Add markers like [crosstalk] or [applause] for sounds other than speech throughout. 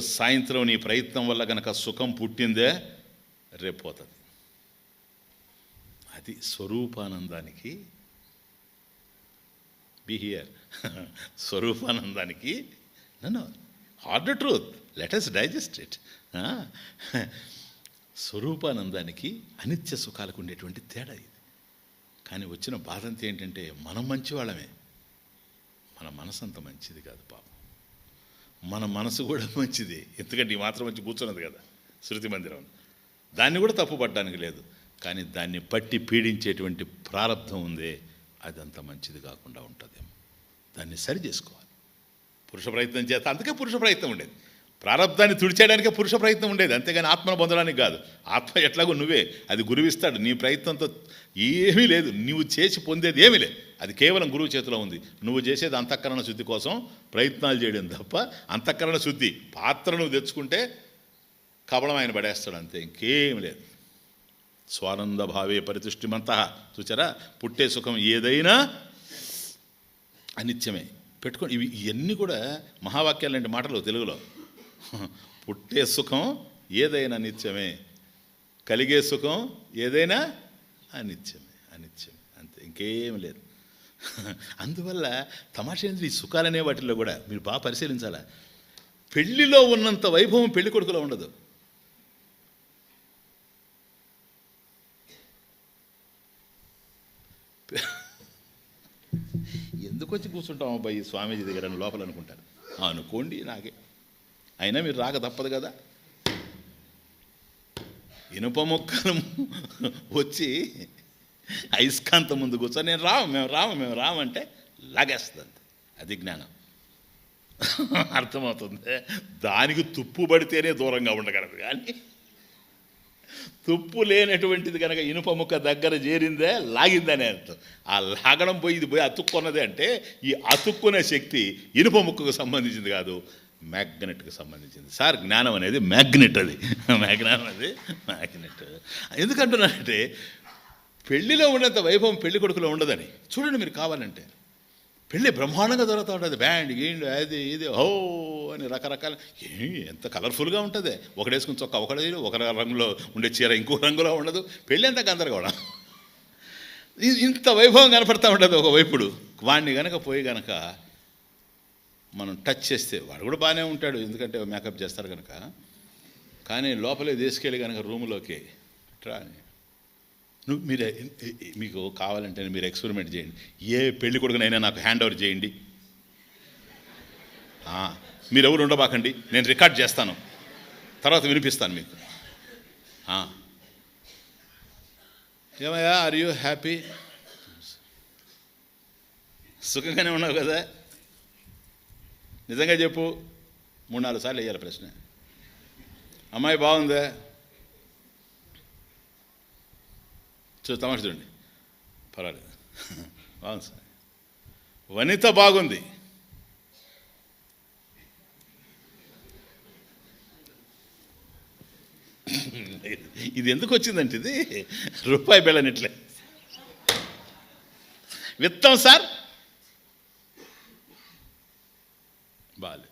సాయంత్రం నీ ప్రయత్నం వల్ల గనక సుఖం పుట్టిందే రేపోతుంది అది స్వరూపానందానికి బిహియర్ [laughs] స్వరూపానందానికి నన్ను hard truth let us digest it స్వరూపానందానికి అనిత్య సుఖాలకు ఉండేటువంటి తేడా ఇది. కానీ వచ్చిన బాధ ఏంటంటే మనం మంచివాళ్ళమే. మన మనసు అంత మంచిది కాదు పాపం. మన మనసు కూడా మంచిది. ఎందుకంటే ఈ మాత్రం మంచి కూర్చున్నది కదా శృతి మందిరం. దాన్ని కూడా తప్పుపడడానికి లేదు. కానీ దాన్ని పట్టి పీడించేటువంటి ప్రారంధం ఉందే అదంత మంచిది కాకుండా ఉంటుందేమో. దాన్ని సరి చేసుకోవాలి. పురుష ప్రయత్నం చేస్తే అందుకే పురుష ప్రయత్నం ఉండేది. ప్రారంధాన్ని తుడిచేయడానికే పురుష ప్రయత్నం ఉండేది అంతేగాని ఆత్మను పొందడానికి కాదు. ఆత్మ ఎట్లాగో నువ్వే అది గురువిస్తాడు నీ ప్రయత్నంతో ఏమీ లేదు నువ్వు చేసి పొందేది ఏమీ లేదు. అది కేవలం గురువు చేతిలో ఉంది. నువ్వు చేసేది అంతఃకరణ శుద్ధి కోసం ప్రయత్నాలు చేయడం తప్ప అంతఃకరణ శుద్ధి పాత్ర నువ్వు తెచ్చుకుంటే కబళం ఆయన పడేస్తాడు అంతే ఇంకేం లేదు. స్వానంద భావే పరితుష్టిమంత. చూచారా? పుట్టే సుఖం ఏదైనా అనిత్యమే. పెట్టుకోండి ఇవి ఇవన్నీ కూడా మహావాక్యాలు లాంటి మాటలు తెలుగులో. పుట్టే సుఖం ఏదైనా నిత్యమే. కలిగే సుఖం ఏదైనా అనిత్యమే అనిత్యమే. అంతే ఇంకేం లేదు. అందువల్ల తమాషా ఈ సుఖాలనే వాటిల్లో కూడా మీరు బాగా పరిశీలించాలా? పెళ్ళిలో ఉన్నంత వైభవం పెళ్ళి కొడుకులో ఉండదు. ఎందుకు వచ్చి కూర్చుంటాం అబ్బాయి స్వామీజీ దగ్గర లోపల అనుకుంటారు అనుకోండి నాకే. అయినా మీరు రాక తప్పదు కదా. ఇనుప మొక్కలు వచ్చి అయస్కాంతం ముందు కూర్చొని నేను రాము మేము రాము మేము రామంటే లాగేస్తుంది. అది జ్ఞానం. అర్థమవుతుంది. దానికి తుప్పు పడితేనే దూరంగా ఉండగలదు కానీ తుప్పు లేనటువంటిది కనుక ఇనుప ముక్క దగ్గర చేరిందే లాగిందనే అర్థం. ఆ లాగడం పోయి ఇది పోయి అతుక్కున్నదే అంటే ఈ అతుక్కునే శక్తి ఇనుప ముక్కకు సంబంధించింది కాదు మ్యాగ్నెట్కి సంబంధించింది. సార్ జ్ఞానం అనేది మ్యాగ్నెట్ అది. జ్ఞానం అది మ్యాగ్నెట్. ఎందుకంటున్నానంటే పెళ్ళిలో ఉన్నంత వైభవం పెళ్ళి కొడుకులో ఉండదని. చూడండి మీరు కావాలంటే. పెళ్ళి బ్రహ్మాండంగా జరుగుతూ ఉంటుంది. బ్యాండ్ గీండ్ అది ఇది హో అని రకరకాల ఏ ఎంత కలర్ఫుల్గా ఉంటుంది. ఒకడు చొక్క ఒకటి ఒక రంగులో ఉండే చీర ఇంకో రంగులో ఉండదు. పెళ్ళి అంతా గందరగోళం. ఇంత వైభవం కనపడతా ఉంటుంది ఒక వైపుడు వాడిని గనక పోయి గనక మనం టచ్ చేస్తే వాడు కూడా బాగానే ఉంటాడు ఎందుకంటే మేకప్ చేస్తారు కనుక కానీ లోపలే తీసుకెళ్ళి కనుక రూములోకి ట్రా అని. నువ్వు మీరు మీకు కావాలంటే మీరు ఎక్స్పెరిమెంట్ చేయండి. ఏ పెళ్ళి కొడుకునైనా నాకు హ్యాండ్ ఓవర్ చేయండి. మీరు ఎవరు ఉండబాకండి నేను రికార్డ్ చేస్తాను. తర్వాత వినిపిస్తాను మీకు. ఏమయ్యా ఆర్ యూ హ్యాపీ సుఖంగానే ఉన్నావు కదా? నిజంగా చెప్పు మూడు నాలుగు సార్లు వేయాలి ప్రశ్న. అమ్మాయి బాగుందా? చూ తమాష చూడండి. పర్వాలేదు. [laughs] బాగుంది సార్. వనిత బాగుంది. [laughs] ఇది ఎందుకు వచ్చిందంటే ఇది? రూపాయి బెళ్ళనిట్లే విత్తం సార్. బాలే.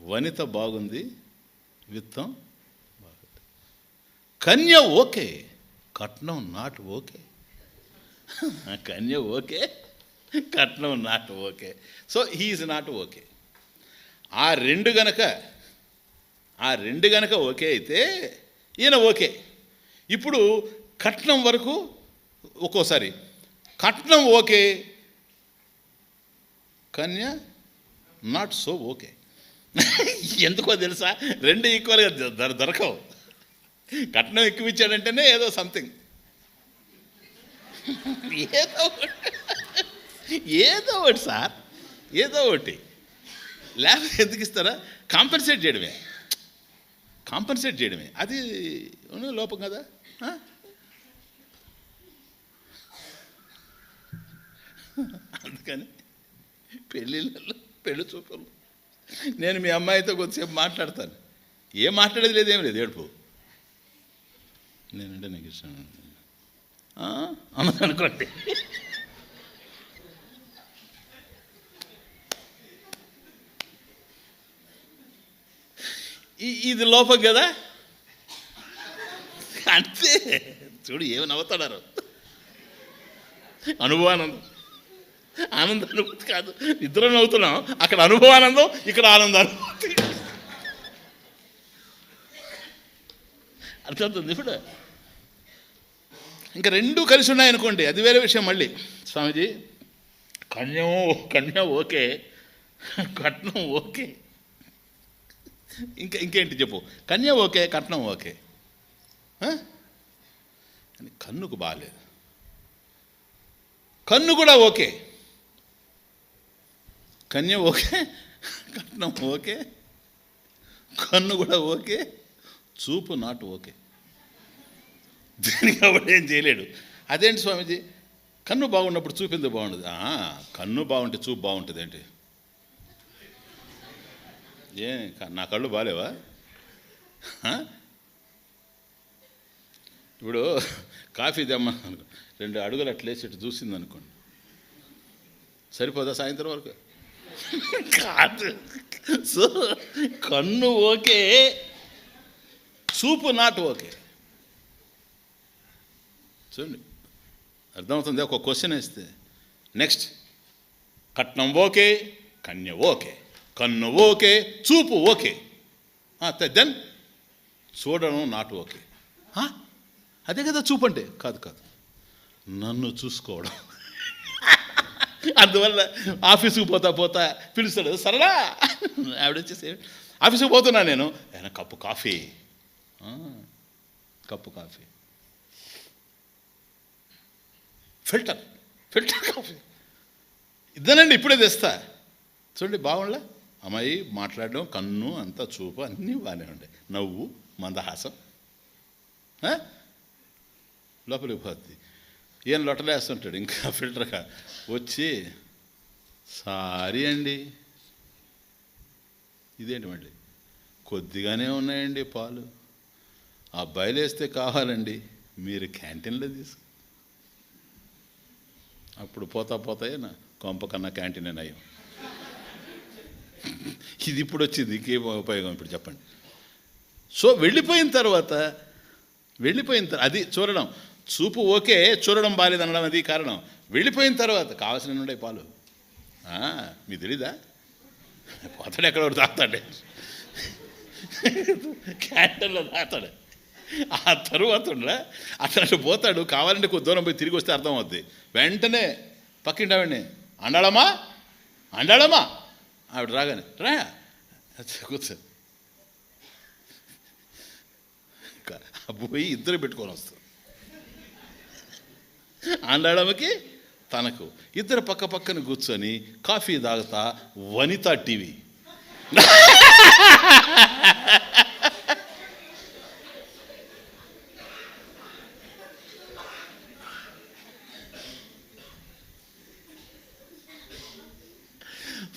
వనిత బాగుంది. విత్తం బాగుంది. కన్య ఓకే. కట్నం నాట్ ఓకే. కన్య ఓకే కట్నం not okay. So he is not okay. ఆ రెండు గనక ఆ రెండు గనక ఓకే అయితే ఈయన ఓకే. ఇప్పుడు కట్నం వరకు ఒక్కోసారి కట్నం ఓకే కన్య నాట్ సో ఓకే. ఎందుకో తెలుసా? రెండు ఈక్వల్గా దొరకవు. కట్నం ఎక్కువ ఇచ్చాడంటేనే ఏదో సంథింగ్ ఏదో ఒకటి. ఏదో ఒకటి సార్ ఏదో ఒకటి. లేకపోతే ఎందుకు ఇస్తారా? కాంపన్సేట్ చేయడమే. కాంపన్సేట్ చేయడమే. అది లోపం కదా. అందుకని పెళ్ళిళ్ళలో పెళ్ళి చూపలు. నేను మీ అమ్మాయితో కొద్దిసేపు మాట్లాడతాను. ఏం మాట్లాడేది లేదు ఏం లేదు ఏడుపు. నేనంటే నీకు ఇష్టం. అన్నది అనుకోండి. ఇది లోపం కదా? అంతే. చూడు ఏమి నవ్వుతాడారు అనుభవానందం. ఆనంద అనుభూతి కాదు. ఇద్దరం నవ్వుతున్నాం. అక్కడ అనుభవానందం ఇక్కడ ఆనంద అనుభూతి అర్థమవుతుంది ఇప్పుడు? ఇంకా రెండు కలిసి ఉన్నాయనుకోండి అది వేరే విషయం మళ్ళీ. స్వామీజీ కన్యం కన్య ఓకే కట్నం ఓకే. ఇంకా ఇంకేంటి చెప్పు? కన్య ఓకే కట్నం ఓకే. కానీ కన్నుకు బాగాలేదు కన్ను కూడా ఓకే. కన్య ఓకే కట్నం ఓకే. కన్ను కూడా ఓకే చూపు నాటు ఓకే. దీనికి ఆవిడ ఏం చేయలేడు. అదేంటి స్వామీజీ? కన్ను బాగున్నప్పుడు చూపింది బాగుండదు? ఆ, కన్ను బాగుంటే చూపు బాగుంటుంది ఏంటి ఏ నా కళ్ళు బాగాలేవా ఇప్పుడు కాఫీ తెమ్మ రెండు అడుగులు అట్లేసి ఇటు చూసింది అనుకోండి సరిపోదా సాయంత్రం వరకు? కాదు. సో కన్ను ఓకే చూపు నాటు ఓకే. చూడండి. అర్థమవుతుంది? ఒక క్వశ్చన్ వేస్తే. నెక్స్ట్ కట్నం ఓకే కన్య ఓకే కన్ను ఓకే చూపు ఓకే. దెన్ చూడడం నాటు ఓకే. అదే కదా చూపు అంటే? కాదు కాదు. నన్ను చూసుకోవడం. [laughs] అందువల్ల ఆఫీసుకు పోతా పోతా పిలుస్తాడు. సరళా ఆవిడొచ్చేసి ఆఫీసుకు పోతున్నా నేను. ఆయన cup coffee? Cup coffee. Filter filter coffee. ఇద్దనండి ఇప్పుడే తెస్తా. చూడండి బాగుండలే అమ్మాయి మాట్లాడడం కన్ను అంతా చూపు అన్నీ బాగానే ఉండే నవ్వు మందహాసం. లోపలికి పోద్ది. ఏం లొట్టలేస్తుంటాడు ఇంకా ఫిల్టర్గా వచ్చి సారీ అండి. ఇదేంటి మళ్ళీ? కొద్దిగానే ఉన్నాయండి పాలు. అబ్బాయిలు వేస్తే కావాలండి. మీరు క్యాంటీన్లో తీసుకు. అప్పుడు పోతా పోతాయేనా కొంప కన్నా క్యాంటీన్ నయం ఇది ఇప్పుడు వచ్చింది ఇంకేం ఉపయోగం ఇప్పుడు చెప్పండి. సో వెళ్ళిపోయిన తర్వాత వెళ్ళిపోయిన తర్వాత అది చూడడం. చూపు ఓకే చూడడం బాలేదు అనడం అది కారణం. వెళ్ళిపోయిన తర్వాత కావాల్సిన ఉండే పాలు? మీ మీకు తెలీదా? పోతాడు ఎక్కడ తాగుతాడే. క్యాంటీన్లో తాగుతాడు. [laughs] ఆ తరువాత ఉండరా? అతను పోతాడు కావాలంటే కొద్ది దూరం పోయి తిరిగి వస్తే అర్థం అవుద్ది వెంటనే పక్కింటి ఆవిడని అండాళమ్మా అండాళమ్మా. ఆవిడ రాగానే రా. కూర్చో. పోయి ఇద్దరు పెట్టుకొని వస్తారు ఆండాడమ్మకి తనకు ఇద్దరు పక్క పక్కన కూర్చొని కాఫీ తాగుతా వనిత టీవీ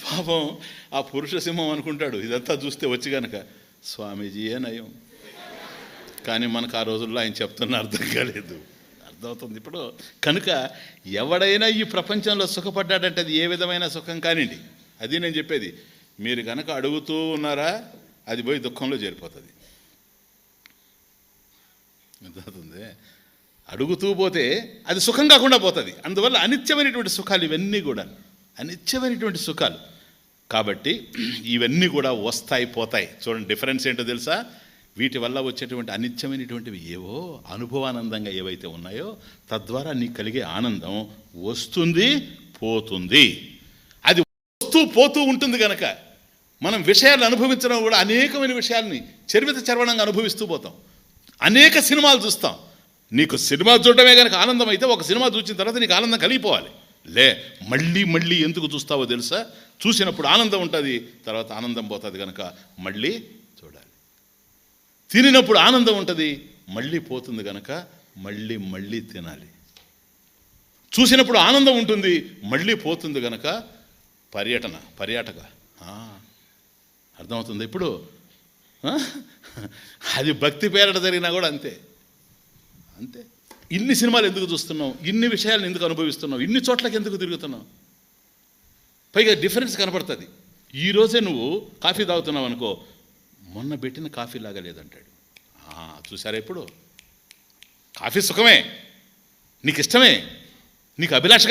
పాపం ఆ పురుష సింహం అనుకుంటాడు. ఇదంతా చూస్తే వచ్చి గనక స్వామీజీయే నయం. కానీ మనకు ఆ రోజుల్లో ఆయన చెప్తున్న అర్థం కాలేదు. అర్థమవుతుంది ఇప్పుడు. కనుక ఎవడైనా ఈ ప్రపంచంలో సుఖపడ్డాడంటే అది ఏ విధమైన సుఖం కానివ్వండి. అది నేను చెప్పేది. మీరు కనుక అడుగుతూ ఉన్నారా అది పోయి దుఃఖంలో చేరిపోతుంది. అర్థమవుతుంది? అడుగుతూ పోతే అది సుఖం కాకుండా పోతుంది. అందువల్ల అనిత్యమైనటువంటి సుఖాలు ఇవన్నీ కూడా అనిత్యమైనటువంటి సుఖాలు. కాబట్టి ఇవన్నీ కూడా వస్తాయి పోతాయి. చూడండి డిఫరెన్స్ ఏంటో తెలుసా? వీటి వల్ల వచ్చేటువంటి అనిత్యమైనటువంటివి ఏవో అనుభవానందంగా ఏవైతే ఉన్నాయో తద్వారా నీకు కలిగే ఆనందం వస్తుంది పోతుంది. అది వస్తూ పోతూ ఉంటుంది కనుక మనం విషయాలు అనుభవించడం కూడా అనేకమైన విషయాల్ని చరిమిత చర్వణంగా అనుభవిస్తూ పోతాం. అనేక సినిమాలు చూస్తాం. నీకు సినిమా చూడటమే కనుక ఆనందం అయితే ఒక సినిమా చూసిన తర్వాత నీకు ఆనందం కలిగిపోవాలి. లే మళ్ళీ మళ్ళీ ఎందుకు చూస్తావో తెలుసా? చూసినప్పుడు ఆనందం ఉంటుంది తర్వాత ఆనందం పోతుంది కనుక మళ్ళీ చూడాలి. తినినప్పుడు ఆనందం ఉంటుంది మళ్ళీ పోతుంది కనుక మళ్ళీ మళ్ళీ తినాలి. చూసినప్పుడు ఆనందం ఉంటుంది మళ్ళీ పోతుంది కనుక పర్యటన పర్యాటక. అర్థమవుతుంది ఇప్పుడు? అది భక్తి పేరట జరిగినా కూడా అంతే. అంతే. ఇన్ని సినిమాలు ఎందుకు చూస్తున్నావు? ఇన్ని విషయాలను ఎందుకు అనుభవిస్తున్నావు? ఇన్ని చోట్లకి ఎందుకు తిరుగుతున్నావు? పైగా డిఫరెన్స్ కనపడుతుంది. ఈరోజే నువ్వు కాఫీ తాగుతున్నావు అనుకో మొన్న పెట్టిన కాఫీ లాగా లేదంటాడు. ఆ, చూసారా ఇప్పుడు? కాఫీ సుఖమే. నీకు ఇష్టమే నీకు అభిలాష